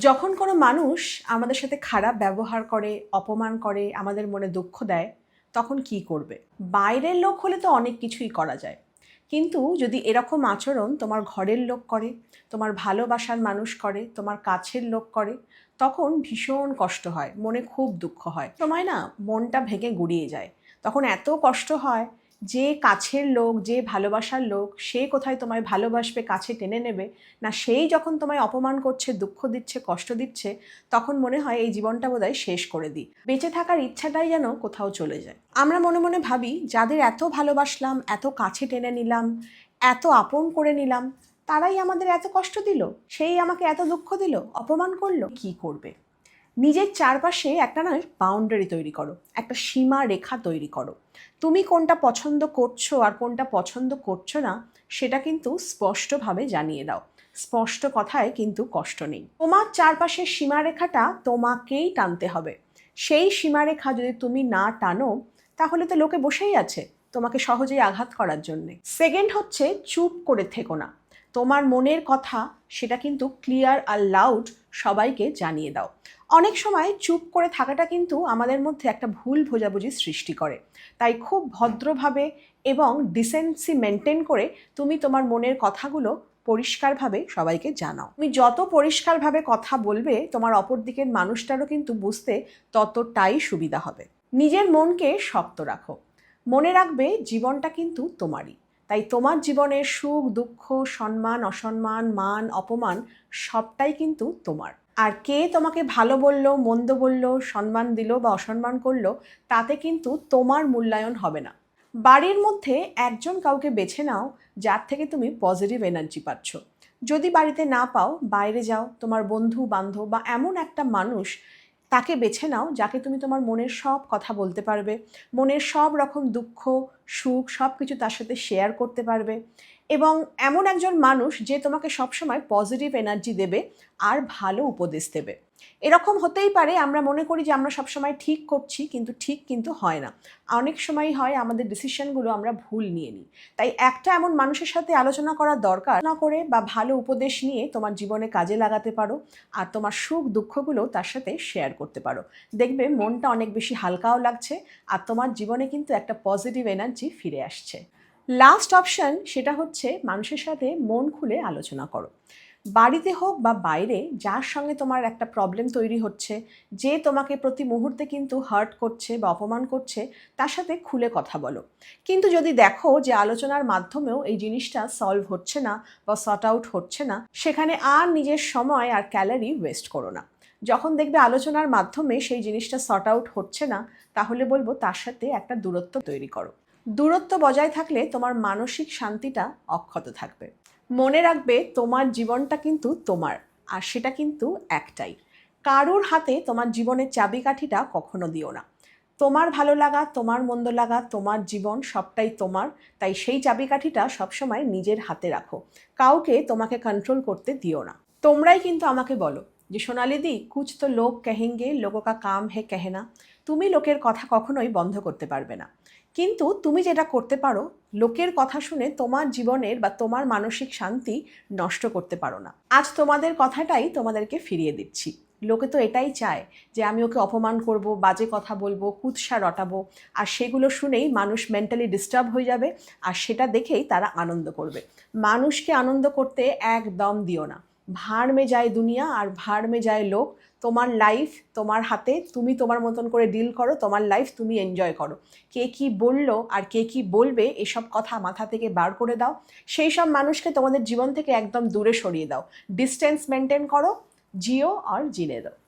যখন কোনো মানুষ আমাদের সাথে খারাপ ব্যবহার করে, অপমান করে, আমাদের মনে দুঃখ দেয়, তখন কি করবে? বাইরের লোক হলে তো অনেক কিছুই করা যায়। কিন্তু যদি এরকম আচরণ তোমার ঘরের লোক করে, তোমার ভালোবাসার মানুষ করে, তোমার কাছের লোক করে, তখন ভীষণ কষ্ট হয়, মনে খুব দুঃখ হয়। সময় না, মনটা ভেঙে গুড়িয়ে যায়। তখন এত কষ্ট হয় যে কাছের লোক, যে ভালোবাসার লোক, সে কোথায় তোমায় ভালোবাসবে, কাছে টেনে নেবে, না সেই যখন তোমায় অপমান করছে, দুঃখ দিচ্ছে, কষ্ট দিচ্ছে, তখন মনে হয় এই জীবনটা বোধহয় শেষ করে দিই। বেঁচে থাকার ইচ্ছাটাই যেন কোথাও চলে যায়। আমরা মনে মনে ভাবি, যাদের এত ভালোবাসলাম, এত কাছে টেনে নিলাম, এত আপন করে নিলাম, তারাই আমাদের এত কষ্ট দিল, সেই আমাকে এত দুঃখ দিল, অপমান করল, কি করবে? নিজের চারপাশে একটা না বাউন্ডারি তৈরি করো, একটা সীমা রেখা তৈরি করো। তুমি কোনটা পছন্দ করছ আর কোনটা পছন্দ করছ না, সেটা কিন্তু স্পষ্টভাবে জানিয়ে দাও। স্পষ্ট কথায় কিন্তু কষ্ট নেই। তোমার চারপাশের সীমারেখাটা তোমাকেই টানতে হবে। সেই সীমারেখা যদি তুমি না টানো, তাহলে তো লোকে বসেই আছে তোমাকে সহজেই আঘাত করার জন্যে। সেকেন্ড হচ্ছে চুপ করে থেকো না। তোমার মনের কথা, সেটা কিন্তু ক্লিয়ার আর লাউড সবাইকে জানিয়ে দাও। অনেক সময় চুপ করে থাকাটা কিন্তু আমাদের মধ্যে একটা ভুল বোঝাবুঝি সৃষ্টি করে। তাই খুব ভদ্রভাবে এবং ডিসেন্সি মেনটেন করে তুমি তোমার মনের কথাগুলো পরিষ্কারভাবে সবাইকে জানাও। তুমি যত পরিষ্কারভাবে কথা বলবে, তোমার অপর দিকের মানুষটারও কিন্তু বুঝতে ততটাই সুবিধা হবে। নিজের মনকে শক্ত রাখো। মনে রাখবে জীবনটা কিন্তু তোমারই। তাই তোমার জীবনের সুখ, দুঃখ, সম্মান, অসম্মান, মান, অপমান সবটাই কিন্তু তোমার। আর কে তোমাকে ভালো বলল, মন্দ বলল, সম্মান দিল বা অসম্মান করল, তাতে কিন্তু তোমার মূল্যায়ন হবে না। বাড়ির মধ্যে একজন কাউকে বেছে নাও, যার থেকে তুমি পজিটিভ এনার্জি পাচ্ছ। যদি বাড়িতে না পাও, বাইরে যাও, তোমার বন্ধু, বান্ধব বা এমন একটা মানুষ তাকে বেছে নাও যাকে তুমি তোমার মনের সব কথা বলতে পারবে। মনের সব রকম দুঃখ, সুখ সব কিছু তার সাথে শেয়ার করতে পারবে। এবং এমন একজন মানুষ যে তোমাকে সবসময় পজিটিভ এনার্জি দেবে আর ভালো উপদেশ দেবে। এরকম হতেই পারে, আমরা মনে করি যে আমরা সবসময় ঠিক করছি, কিন্তু ঠিক কিন্তু হয় না। অনেক সময় হয় আমাদের ডিসিশনগুলো আমরা ভুল নিয়ে নিই। তাই একটা এমন মানুষের সাথে আলোচনা করার দরকার, না করে বা ভালো উপদেশ নিয়ে তোমার জীবনে কাজে লাগাতে পারো, আর তোমার সুখ দুঃখগুলো তার সাথে শেয়ার করতে পারো। দেখবে মনটা অনেক বেশি হালকাও লাগছে, আর তোমার জীবনে কিন্তু একটা পজিটিভ এনার্জি ফিরে আসছে। লাস্ট অপশন সেটা হচ্ছে মানুষের সাথে মন খুলে আলোচনা করো। বাড়িতে হোক বা বাইরে, যার সঙ্গে তোমার একটা প্রবলেম তৈরি হচ্ছে, যে তোমাকে প্রতি মুহূর্তে কিন্তু হার্ট করছে বা অপমান করছে, তার সাথে খুলে কথা বলো। কিন্তু যদি দেখো যে আলোচনার মাধ্যমেও এই জিনিসটা সলভ হচ্ছে না বা সর্ট আউট হচ্ছে না, সেখানে আর নিজের সময় আর ক্যালারি ওয়েস্ট করো না। যখন দেখবে আলোচনার মাধ্যমে সেই জিনিসটা সর্ট আউট হচ্ছে না, তাহলে বলব তার সাথে একটা দূরত্ব তৈরি করো। দূরত্ব বজায় থাকলে তোমার মানসিক শান্তিটা অক্ষত থাকবে। মনে রাখবে তোমার জীবনটা কিন্তু তোমার, আর সেটা কিন্তু একটাই। কারোর হাতে তোমার জীবনের চাবিকাঠিটা কখনো দিও না। তোমার ভালো লাগা, তোমার মন্দ লাগা, তোমার জীবন সবটাই তোমার, তাই সেই চাবিকাঠিটা সবসময় নিজের হাতে রাখো। কাউকে তোমাকে কন্ট্রোল করতে দিও না। তোমরাই কিন্তু আমাকে বলো যে, সোনালি দি, কুছ তো লোক কহেঙ্গে, লোগো কা কাম হে কহে না তুমি লোকের কথা কখনোই বন্ধ করতে পারবে না। কিন্তু তুমি যেটা করতে পারো, লোকের কথা শুনে তোমার জীবনের বা তোমার মানসিক শান্তি নষ্ট করতে পারো না। আজ তোমাদের কথাটাই তোমাদেরকে ফিরিয়ে দিচ্ছি। লোকে তো এটাই চায় যে, আমি ওকে অপমান করব, বাজে কথা বলব, কুৎসা রটাবো। আর সেগুলো শুনেই মানুষ মেন্টালি ডিস্টার্ব হয়ে যাবে। আর সেটা দেখেই তারা আনন্দ করবে। মানুষকে আনন্দ করতে একদম দিও না। ভাড় মে যায় দুনিয়া আর ভাড় মে যায় লোক। তোমার লাইফ তোমার হাতে, তুমি তোমার মতন করে ডিল করো, তোমার লাইফ তুমি এনজয় করো। কে কি বলল আর কে কি বলবে, এসব কথা মাথা থেকে বার করে দাও। সেই সব মানুষকে তোমাদের জীবন থেকে একদম দূরে সরিয়ে দাও। ডিস্টেন্স মেনটেন করো, জিও আর জিনে দাও।